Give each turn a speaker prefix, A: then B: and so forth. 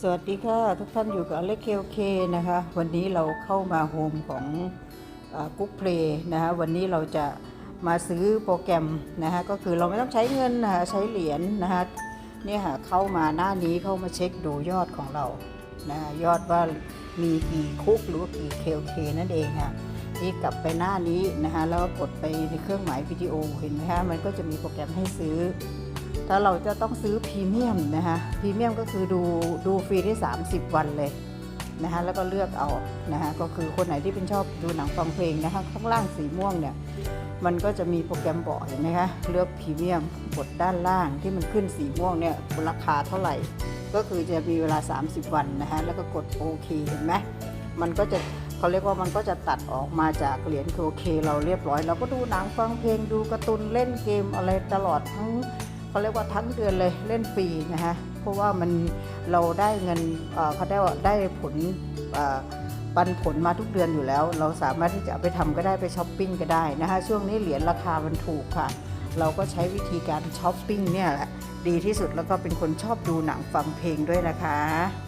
A: สวัสดีค่ะ ทุกท่านอยู่กับเล็กเคเคนะคะ วันนี้เราเข้ามาโฮมของกุ๊กเพลย์นะคะวันนี้เราจะมาซื้อโปรแกรมนะคะก็คือเราไม่ต้องใช้เงินนะคะใช้เหรียญนะคะเนี่ยค่ะเข้ามาหน้านี้เข้ามาเช็คดูยอดของเรานะะยอดว่ามีกี่คุกหรือว่ากี่เคเคนั่นเองค่ะที่กลับไปหน้านี้นะคะแล้วก็กดไปในเครื่องหมายวิดีโอเห็นไหมคะมันก็จะมีโปรแกรมให้ซื้อ ถ้าเราจะต้องซื้อพรีเมียมนะคะพรีเมียมก็คือดูดูฟรีได้ 30 วันเลยนะคะแล้วก็เลือกเอานะคะก็คือคนไหนที่เป็นชอบดูหนังฟังเพลงนะคะข้างล่างสีม่วงเนี่ยมันก็จะมีโปรแกรมบอกเห็นไหมคะเลือกพรีเมียมกดด้านล่างที่มันขึ้นสีม่วงเนี่ยราคาเท่าไหร่ ก็คือจะมีเวลา 30 วันนะคะแล้วก็กดโอเคเห็นไหมมันก็จะเขาเรียกว่ามันก็จะตัดออกมาจากเหรียญโอเคเราเรียบร้อย เราก็ดูหนังฟังเพลงดูการ์ตูนเล่นเกมอะไรตลอดทั้ง เขาเรียกว่าทั้งเดือนเลยเล่นฟรีนะฮะเพราะว่ามันเราได้เงินเขาได้ว่าได้ผลปันผลมาทุกเดือนอยู่แล้ว เราสามารถที่จะเอาไปทำก็ได้ไปช้อปปิ้งก็ได้นะคะช่วงนี้เหรียญราคามันถูกค่ะ เราก็ใช้วิธีการช้อปปิ้งเนี่ยแหละดีที่สุดแล้วก็เป็นคนชอบดูหนังฟังเพลงด้วยนะคะ